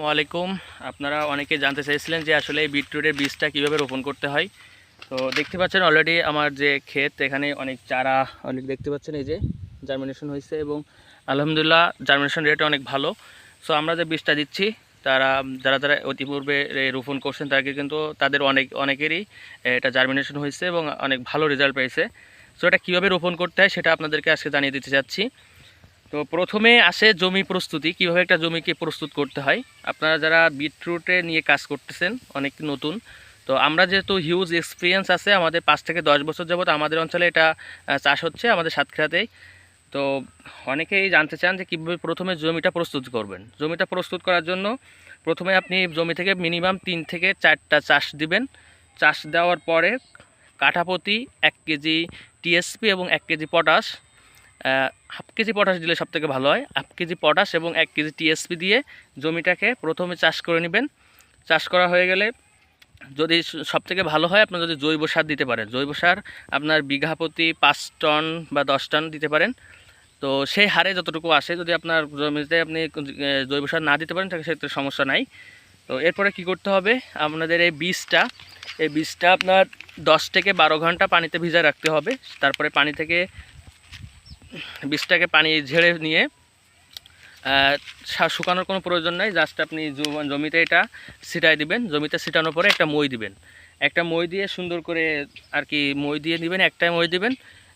আসসালামু আলাইকুম। আপনারা অনেকে জানতে চাইছিলেন যে আসলে এই বিটরুটের বীজটা কীভাবে রোপণ করতে হয়। তো দেখতে পাচ্ছেন অলরেডি আমার যে ক্ষেত, এখানে অনেক চারা, অনেক দেখতে পাচ্ছেন এই যে জার্মিনেশন হয়েছে এবং আলহামদুলিল্লাহ জার্মিনেশন রেট অনেক ভালো। সো আমরা যে বীজটা দিচ্ছি, তারা, যারা যারা অতিপূর্বে রোপণ করছেন, তাকে কিন্তু তাদের অনেক, অনেকেরই এটা জার্মিনেশন হয়েছে এবং অনেক ভালো রেজাল্ট পেয়েছে। সো এটা কীভাবে রোপণ করতে হয় সেটা আপনাদেরকে আজকে জানিয়ে দিতে চাচ্ছি তো প্রথমে আসে জমি প্রস্তুতি, কীভাবে একটা জমিকে প্রস্তুত করতে হয়। আপনারা যারা বিটরুটে নিয়ে কাজ করতেছেন, অনেক নতুন, তো আমরা যেহেতু হিউজ এক্সপিরিয়েন্স আছে, আমাদের পাঁচ থেকে দশ বছর যাবত আমাদের অঞ্চলে এটা চাষ হচ্ছে আমাদের সাতক্ষীরাতেই। তো অনেকেই জানতে চান যে কীভাবে প্রথমে জমিটা প্রস্তুত করবেন। জমিটা প্রস্তুত করার জন্য প্রথমে আপনি জমি থেকে মিনিমাম তিন থেকে চারটা চাষ দিবেন। চাষ দেওয়ার পরে কাঠাপতি এক কেজি টিএসপি এবং এক KG potash half KG potash দিলে সবথেকে ভালো হয়। হাফ কেজি পটাশ এবং এক কেজি টিএসপি দিয়ে জমিটাকে প্রথমে চাষ করে নেবেন। চাষ করা হয়ে গেলে যদি সবথেকে ভালো হয়, আপনার যদি জৈব সার দিতে পারেন। জৈব সার আপনার বিঘা প্রতি পাঁচ টন বা দশ টন দিতে পারেন। তো সেই হারে যতটুকু আসে, যদি আপনার জমিতে আপনি জৈব সার না দিতে পারেন তাহলে সেক্ষেত্রে সমস্যা নাই। তো এরপরে কি করতে হবে? আপনাদের এই বীজটা এই বীজটা আপনার দশ থেকে বারো ঘণ্টা পানিতে ভিজায় রাখতে হবে। তারপরে পানি থেকে বীজটাকে পানি ঝেড়ে নিয়ে শুকানোর কোনো প্রয়োজন নাই জাস্ট আপনি জম- জমিতে এটা ছিটাই দিবেন, জমিতে ছিটানোর পরে একটা মই দিবেন। একটা মই দিয়ে সুন্দর করে আর কি মই দিয়ে দিবেন একটা মই দিবেন,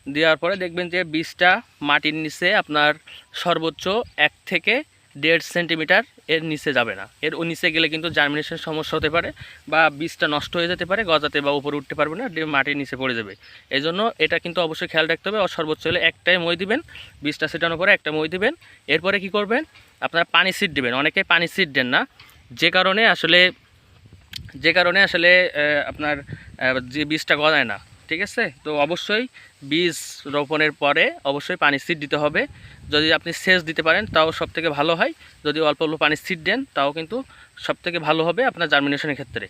দেওয়ার পরে দেখবেন যে বীজটা মাটির নিচে আপনার সর্বোচ্চ এক থেকে দেড় সেন্টিমিটার এর নিচে যাবে না। এর নিচে গেলে কিন্তু জার্মিনেশন সমস্যা হতে পারে বা বীজটা নষ্ট হয়ে যেতে পারে, গজাতে বা উপরে উঠতে পারবে না মাটির নিচে পড়ে যাবে। এই জন্য এটা কিন্তু অবশ্যই খেয়াল রাখতে হবে। সর্বোচ্চ হলে একটাই মই দিবেন, বীজটা ছিটানোর পরে একটা মই দিবেন। এরপরে কি করবেন? আপনারা পানি সিট দেবেন। অনেকে পানি সিট দেন না। যে কারণে আসলে, যে কারণে আসলে আপনার যে বীজটা গজায় না। ঠিক আছে? তো অবশ্যই বীজ রোপণের পরে অবশ্যই পানি সিট দিতে হবে। যদি আপনি সেচ দিতে পারেন, তাও সব থেকে ভালো হয়। যদি অল্প অল্প পানি সিট দেন, তাও কিন্তু সব থেকে ভালো হবে আপনার জার্মিনেশনের ক্ষেত্রে।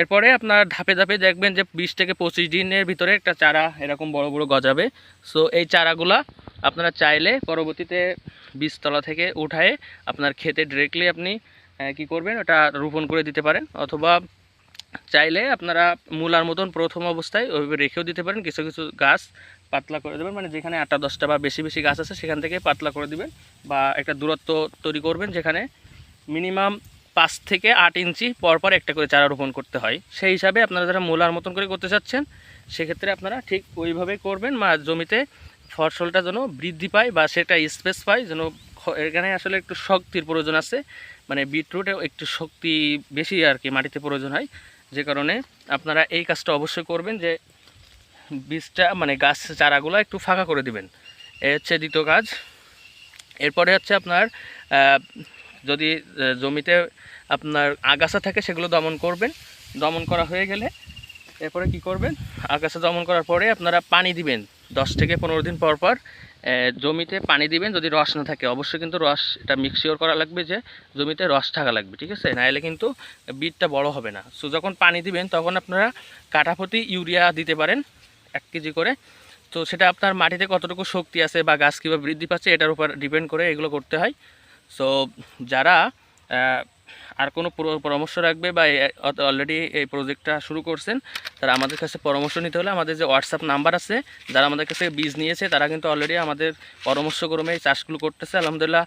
এরপরে আপনার ধাপে ধাপে দেখবেন যে বিশ থেকে পঁচিশ দিনের ভিতরে একটা চারা এরকম বড় বড় গজাবে। সো এই চারাগুলা আপনারা চাইলে পরবর্তীতে বীজতলা থেকে উঠায়ে আপনার খেতে ডিরেক্টলি আপনি কি করবেন, ওটা রোপণ করে দিতে পারেন। অথবা চাইলে আপনারা মূলার মতন প্রথম অবস্থায় ওইভাবে রেখেও দিতে পারেন। কিছু কিছু গাছ পাতলা করে দেবেন। মানে যেখানে আটটা দশটা বা বেশি বেশি গাছ আছে, সেখান থেকে পাতলা করে দিবেন বা একটা দূরত্ব তৈরি করবেন যেখানে মিনিমাম পাঁচ থেকে আট ইঞ্চি পরপর একটা করে চারা রোপণ করতে হয়। সেই হিসাবে আপনারা যারা মূলার মতন করে করতে চাচ্ছেন, সেক্ষেত্রে আপনারা ঠিক ওইভাবেই করবেন বা জমিতে ফসলটা যেন বৃদ্ধি পায় বা সেটা স্পেস পায়, যেন এখানে আসলে একটু শক্তির প্রয়োজন আছে। মানে বিটরুটে একটু শক্তি বেশি আর কি, মাটিতে প্রয়োজন হয়। যে কারণে আপনারা এই কাজটা অবশ্যই করবেন যে বীজটা মানে গাছ চারাগুলো একটু ফাঁকা করে দিবেন। এ হচ্ছে দ্বিতীয় কাজ। এরপরে হচ্ছে আপনার যদি জমিতে আপনার আগাছা থাকে সেগুলো দমন করবেন। দমন করা হয়ে গেলে এরপরে কি করবেন? আগাছা দমন করার পরে আপনারা পানি দিবেন দশ থেকে পনেরো দিন পর পর। জমিতে পানি দিবেন, যদি রস না থাকে। অবশ্যই কিন্তু রস এটা মিক্সিওর করা লাগবে যে, জমিতে রস থাকা লাগবে, ঠিক আছে? নাহলে কিন্তু বীজটা বড় হবে না। সো যখন পানি দিবেন, তখন আপনারা কাঠাপতি ইউরিয়া দিতে পারেন, এক কেজি করে। তো, সেটা আপনার মাটিতে কতটুকু শক্তি আছে বা গাছ কীভাবে বৃদ্ধি পাচ্ছে, এটার উপর ডিপেন্ড করে এগুলো করতে হয়। সো যারা আর কোনো পরামর্শ রাখবে বা অলরেডি এই প্রজেক্টটা শুরু করছেন, তারা আমাদের কাছে পরামর্শ নিতে হলে আমাদের যে হোয়াটসঅ্যাপ নাম্বার আছে, যারা আমাদের কাছে বীজ নিয়েছে, তারা কিন্তু অলরেডি আমাদের পরামর্শক্রমে এই চাষগুলো করতেছে। আলহামদুলিল্লাহ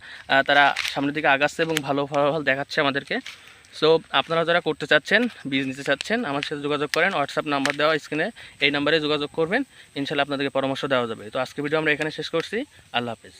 তারা সামনের দিকে আগাচ্ছে এবং ভালো ফলাফল দেখাচ্ছে আমাদেরকে। সো আপনারা যারা করতে চাচ্ছেন, বীজ নিতে চাচ্ছেন আমার সাথে যোগাযোগ করেন হোয়াটসঅ্যাপ নাম্বার দেওয়া স্ক্রিনে এই নাম্বারে যোগাযোগ করবেন। ইনশাল্লাহ আপনাদেরকে পরামর্শ দেওয়া যাবে। তো আজকে ভিডিও আমরা এখানে শেষ করছি। আল্লাহ হাফেজ।